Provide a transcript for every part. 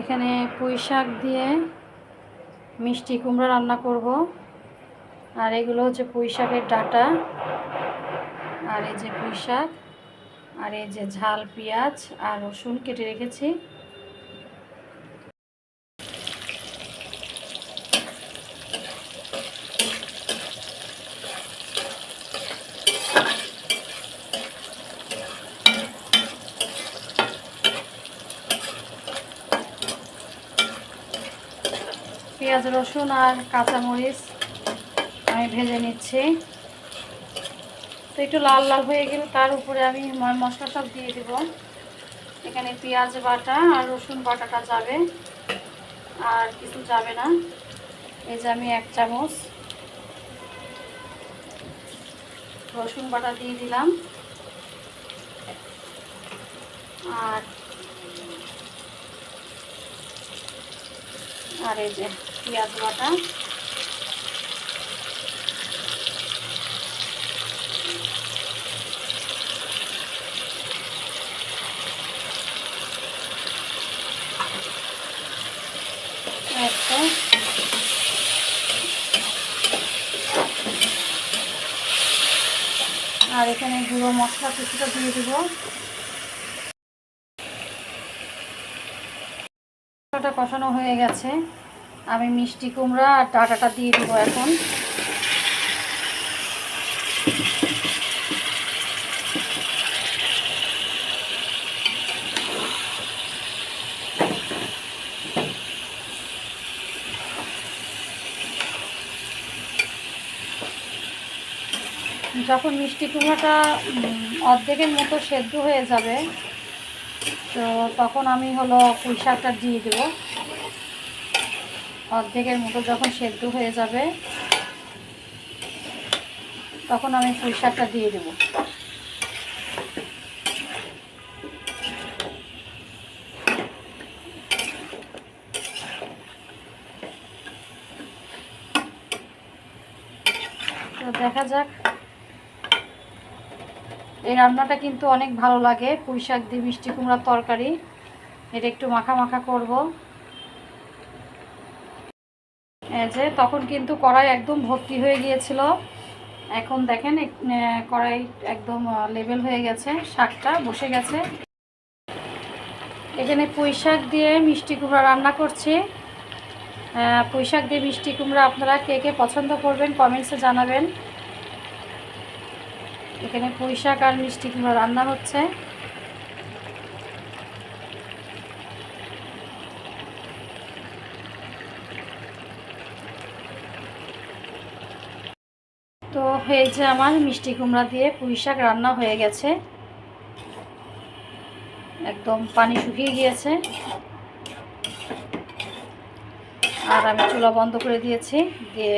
এখানে পুঁই শাক দিয়ে মিষ্টি কুমড়া রান্না করব। আর এগুলো হচ্ছে পুঁই শাকের ডাটা, আর এই যে পুঁই শাক, আর এই যে ঝাল পেঁয়াজ আর রসুন কেটে রেখেছি। পেঁয়াজ রসুন আর কাঁচামরিচ আমি ভেজে নিচ্ছি। তো একটু লাল লাল হয়ে গেলে তার উপরে আমি মশলা সব দিয়ে দেব। এখানে পেঁয়াজ বাটা আর রসুন বাটাটা যাবে। আর কিছু যাবে না। এই যে আমি এক চামচ রসুন বাটা দিয়ে দিলাম। আর আর এই যে পেঁয়াজ বাটা। আর এখানে গুঁড়ো মশলা কিছুটা দিয়ে দিব। কষানো হয়ে গেছে। আমি মিষ্টি কুমড়া আর ডাটাটা দিয়ে দেবো এখন। যখন মিষ্টি কুমড়াটা অর্ধেকের মতো সেদ্ধ হয়ে যাবে, তো তখন আমি হলো পুঁই শাকটা দিয়ে দেবো। অর্ধেকের মতো যখন সেদ্ধ হয়ে যাবে, তখন আমি পুঁই শাকটা দিয়ে দেবো। তো দেখা যাক। এই রান্নাটা কিন্তু অনেক ভালো লাগে, পুঁই শাক দিয়ে মিষ্টি কুমড়ার তরকারি। এটা একটু মাখা মাখা করব। যে তখন কিন্তু কড়াই একদম ভর্তি হয়ে গিয়েছিল। এখন দেখেন কড়াই একদম লেভেল হয়ে গেছে, শাকটা বসে গেছে। এখানে পুঁই শাক দিয়ে মিষ্টি কুমড়া রান্না করছি। পুঁই শাক দিয়ে মিষ্টি কুমড়া আপনারা কে কে পছন্দ করবেন কমেন্টসে জানাবেন। এখানে পুঁই শাক আর মিষ্টি কুমড়া রান্না হচ্ছে। এই আমার মিষ্টি কুমড়া দিয়ে পুঁই শাক রান্না হয়ে গেছে। একদম পানি শুকিয়ে গিয়েছে। আর আমি চুলা বন্ধ করে দিয়েছি, দিয়ে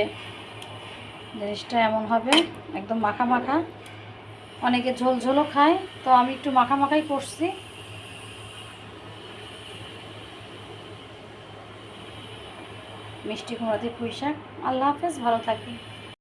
জিনিসটা এমন হবে, একদম মাখা মাখা। অনেকে ঝোল ঝোলও খায়, তো আমি একটু মাখা মাখাই করছি। মিষ্টি কুমড়া দিয়ে পুঁই শাক। আল্লাহ হাফেজ, ভালো থাকবে